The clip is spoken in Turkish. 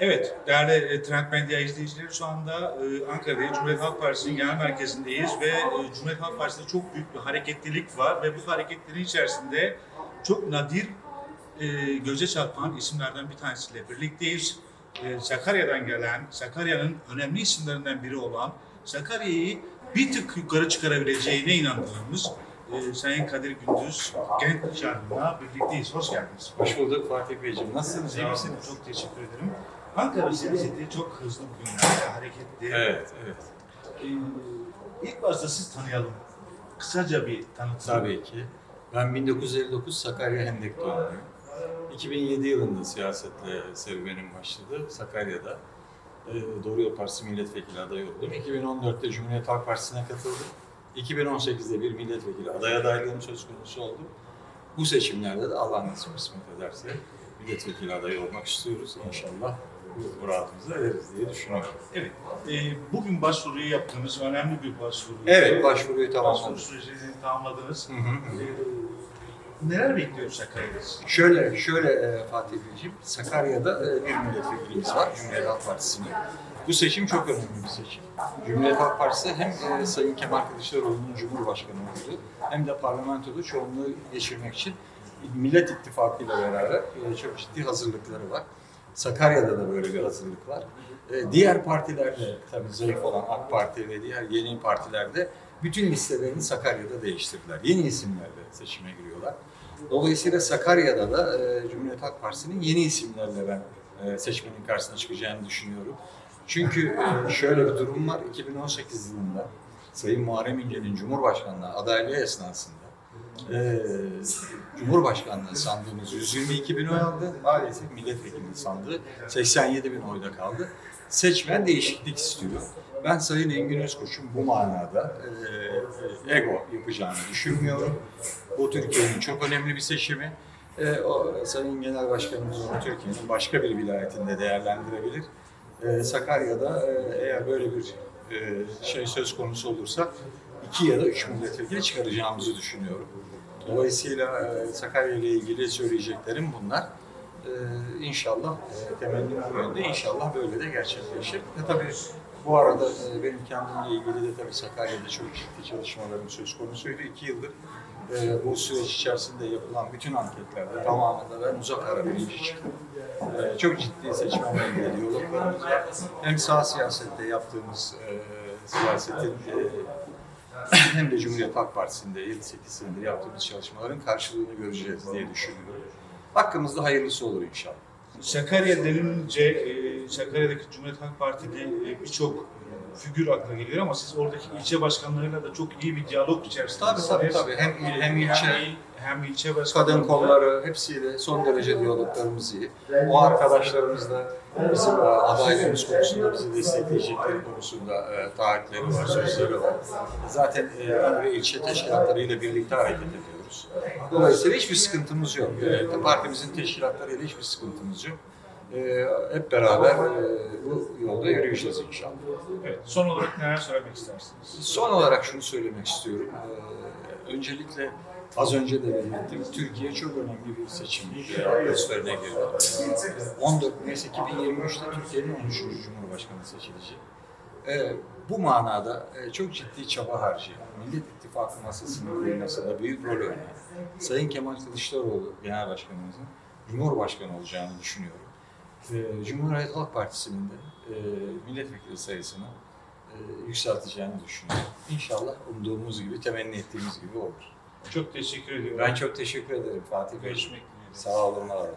Evet, değerli e, Trend Medya izleyicileri şu anda e, Ankara'da Cumhuriyet Halk Partisi'nin genel merkezindeyiz ve e, Cumhuriyet Halk Partisi'nde çok büyük bir hareketlilik var ve bu hareketlerin içerisinde çok nadir göze çarpan isimlerden bir tanesiyle birlikteyiz. Sakarya'dan gelen, Sakarya'nın önemli isimlerinden biri olan, Sakarya'yı bir tık yukarı çıkarabileceğine inandığımız e, Sayın Kadir Gündüz Genç Can'la birlikteyiz. Hoş geldiniz. Hoş bulduk Fatih Beyciğim. Nasılsınız? iyi misiniz? Çok teşekkür ederim. Ankara siyaseti çok hızlı bugünlerde hareketli. Evet, evet. Ee, ilk başta siz tanıyalım. Kısaca bir tanıtın. Tabii ki. Ben 1959 Sakarya Hendek doğumluyum. 2007 yılında siyasetle serüvenim başladı Sakarya'da. Ee, Doğru Yol Partisi milletvekili adayı oldum. 2014'te Cumhuriyet Halk Partisi'ne katıldım. 2018'de bir milletvekili aday adaylığım söz konusu oldu. Bu seçimlerde de Allah nasip kısmet ederse milletvekili adayı olmak istiyoruz. İnşallah bu muradımızı ederiz diye düşünüyorum. Evet. Ee, bugün başvuruyu yaptığınız önemli bir başvuru. Evet, başvuruyu Başvuru tamamladık. sürecini tamamladınız. Hı hı. Ee, neler bekliyor Sakarya'da? Şöyle, şöyle e, Fatih Beyciğim, Sakarya'da e, bir milletvekilimiz var, Cumhuriyet Halk Partisi'nin. Bu seçim çok önemli bir seçim. Cumhuriyet Halk Partisi hem e, Sayın Kemal Kılıçdaroğlu'nun Cumhurbaşkanı olduğu hem de parlamentoda çoğunluğu geçirmek için Millet İttifakı ile beraber e, çok ciddi hazırlıkları var. Sakarya'da da böyle bir hazırlık var. E, diğer partilerde tabii zayıf olan AK Parti ve diğer yeni partilerde bütün listelerini Sakarya'da değiştirdiler. Yeni isimlerle seçime giriyorlar. Dolayısıyla Sakarya'da da e, Cumhuriyet Halk Partisi'nin yeni isimlerle ben e, seçmenin karşısına çıkacağını düşünüyorum. Çünkü e, şöyle bir durum var. 2018 yılında Sayın Muharrem İnce'nin Cumhurbaşkanlığı adaylığı esnasında e, Cumhurbaşkanlığı sandığımız 122 bin oy aldı. Maalesef milletvekili sandığı 87 bin oyda kaldı. Seçmen değişiklik istiyor. Ben Sayın Engin Özkoç'un bu manada e, ego yapacağını düşünmüyorum. Bu Türkiye'nin çok önemli bir seçimi. E, o, Sayın Genel Başkanımız onu Türkiye'nin başka bir vilayetinde değerlendirebilir. E, Sakarya'da e, eğer böyle bir e, şey söz konusu olursa iki ya da üç milletvekili çıkaracağımızı düşünüyorum. Dolayısıyla e, Sakarya ile ilgili söyleyeceklerim bunlar. E, inşallah e, temennim bu yönde. İnşallah böyle de gerçekleşir. Ve tabii bu arada e, benim kendimle ilgili de tabii Sakarya'da çok ciddi çalışmalarım söz konusuydu. İki yıldır e, bu süreç içerisinde yapılan bütün anketlerde tamamında ben uzak ara birinci çıktım. E, çok ciddi seçmenle ilgili diyaloglarımız. Hem sağ siyasette yaptığımız e, siyasetin e, hem de Cumhuriyet Halk Partisi'nde 7-8 senedir yaptığımız çalışmaların karşılığını göreceğiz diye düşünüyorum. Hakkımızda hayırlısı olur inşallah. Sakarya denilince e, Sakarya'daki Cumhuriyet Halk Parti'de e, birçok figür akla geliyor ama siz oradaki ilçe başkanlarıyla da çok iyi bir diyalog içerisindesiniz. Tabii tabii tabii. Hem il hem ilçe, Hem, il- hem ilçe başkanları. kadın kolları hepsiyle son derece diyaloglarımız iyi. O arkadaşlarımız da bizim e, adaylığımız konusunda bizi destekleyecekleri konusunda e, taahhütleri var, sözleri var. Zaten e, ve ilçe teşkilatlarıyla birlikte hareket ediyoruz. Dolayısıyla hiçbir sıkıntımız yok. E, partimizin teşkilatlarıyla hiçbir sıkıntımız yok. E, hep beraber e, bu yolda yürüyeceğiz inşallah. Evet, son olarak neler söylemek istersiniz? Son olarak şunu söylemek istiyorum. Ee, öncelikle az önce de belirttim. Türkiye çok önemli bir seçim atmosferine girdi. Ee, 14 Mayıs 2023'te Türkiye'nin 13. Cumhurbaşkanı seçilecek. Ee, bu manada e, çok ciddi çaba harcayan, Millet İttifakı masasının kurulmasında büyük rol oynayan Sayın Kemal Kılıçdaroğlu Genel Başkanımızın Cumhurbaşkanı olacağını düşünüyorum. Ee, Cumhuriyet Halk Partisi'nin de e, milletvekili sayısını e, yükselteceğini düşünüyorum. İnşallah umduğumuz gibi, temenni ettiğimiz gibi olur. Çok teşekkür ediyorum. Ben çok teşekkür ederim Fatih Bey. Görüşmek dileğiyle. Sağ olun, var olun.